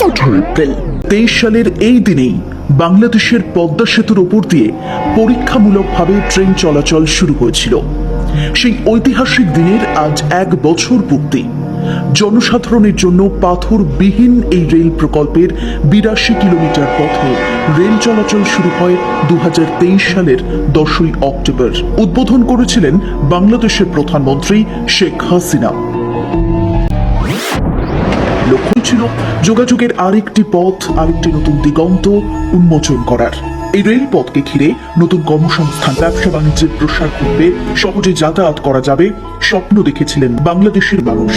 April. তেইশ সালের এই দিনেই বাংলাদেশের পদ্মা সেতুর ওপর দিয়ে পরীক্ষামূলকভাবে ট্রেন চলাচল শুরু হয়েছিল। সেই ঐতিহাসিক দিনের আজ এক বছর পূর্তি। জনসাধারণের জন্য পাথরবিহীন এই রেল প্রকল্পের বিরাশি কিলোমিটার পথে রেল চলাচল শুরু হয় দু হাজার তেইশ সালের দশই অক্টোবর। উদ্বোধন করেছিলেন বাংলাদেশের প্রধানমন্ত্রী শেখ হাসিনা। লক্ষ্য ছিল যোগাযোগের আরেকটি পথ, আরেকটি নতুন দিগন্ত উন্মোচন করার। এই রেলপথকে ঘিরে নতুন কর্মসংস্থান, ব্যবসা বাণিজ্যের প্রসার ঘটবে, সহজে যাতায়াত করা যাবে, স্বপ্ন দেখেছিলেন বাংলাদেশের মানুষ।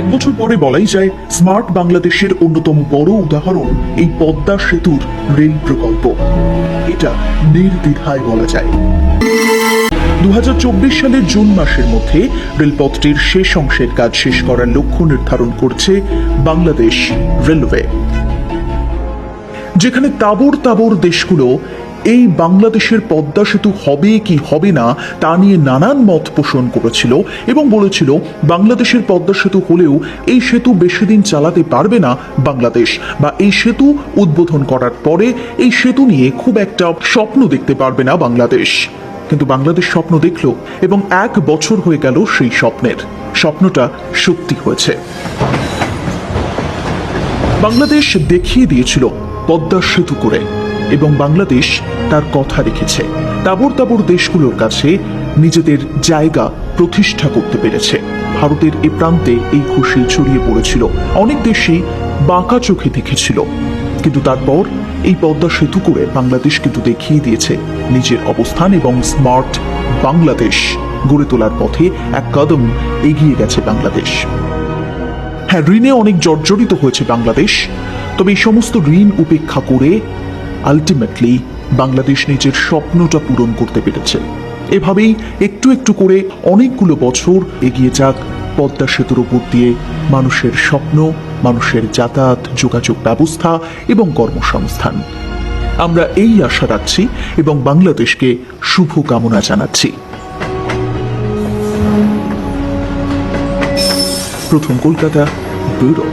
এক বছর পরে বলাই যায়, স্মার্ট বাংলাদেশের অন্যতম বড় উদাহরণ এই পদ্মা সেতুর রেল প্রকল্প। এটা নির্দ্বিধায় বলা যায়। দু হাজার চব্বিশ সালের জুন মাসের মধ্যে রেলপথটির শেষ অংশের কাজ শেষ করার লক্ষ্য নির্ধারণ করছে বাংলাদেশ রেলওয়ে। যেখানে তাবর তাবর দেশগুলো, এই বাংলাদেশের পদ্মা সেতু হবে কি হবে না, তা নিয়ে নানান মত পোষণ করেছিল এবং বলেছিল, বাংলাদেশের পদ্মা সেতু হলেও এই সেতু বেশি দিন চালাতে পারবে না বাংলাদেশ বা এই সেতু উদ্বোধন করার পরে এই সেতু নিয়ে খুব একটা স্বপ্ন দেখতে পারবে না বাংলাদেশ। কিন্তু বাংলাদেশ স্বপ্ন দেখল এবং এক বছর হয়ে গেল সেই স্বপ্নের। স্বপ্নটা সত্যি হয়েছে। বাংলাদেশ দেখিয়ে দিয়েছিল পদ্মা সেতু করে এবং বাংলাদেশ তার কথা রেখেছে। তাবর তাবর দেশগুলোর কাছে নিজেদের জায়গা প্রতিষ্ঠা করতে পেরেছে। ভারতের এ প্রান্তে এই খুশি ছড়িয়ে পড়েছিল। অনেক দেশই বাঁকা চোখে দেখেছিল। কিন্তু তারপর এই পদ্মা সেতু করে বাংলাদেশ কিন্তু দেখিয়ে দিয়েছে নিজের অবস্থান এবং স্মার্ট বাংলাদেশ গড়ে তোলার পথে এক কদম এগিয়ে গেছে বাংলাদেশ। হ্যাঁ ঋণে অনেক জর্জরিত হয়েছে বাংলাদেশ, তবে এই সমস্ত ঋণ উপেক্ষা করে আলটিমেটলি বাংলাদেশ নিজের স্বপ্নটা পূরণ করতে পেরেছে। এভাবেই একটু একটু করে অনেকগুলো বছর এগিয়ে যাক পদ্মা সেতুর উপর দিয়ে মানুষের স্বপ্ন মানুষের যাতায়াত, যোগাযোগ ব্যবস্থা এবং কর্মসংস্থান। আমরা এই আশা রাখছি এবং বাংলাদেশকে শুভ কামনা জানাচ্ছি। প্রথম কলকাতা ব্যুরো।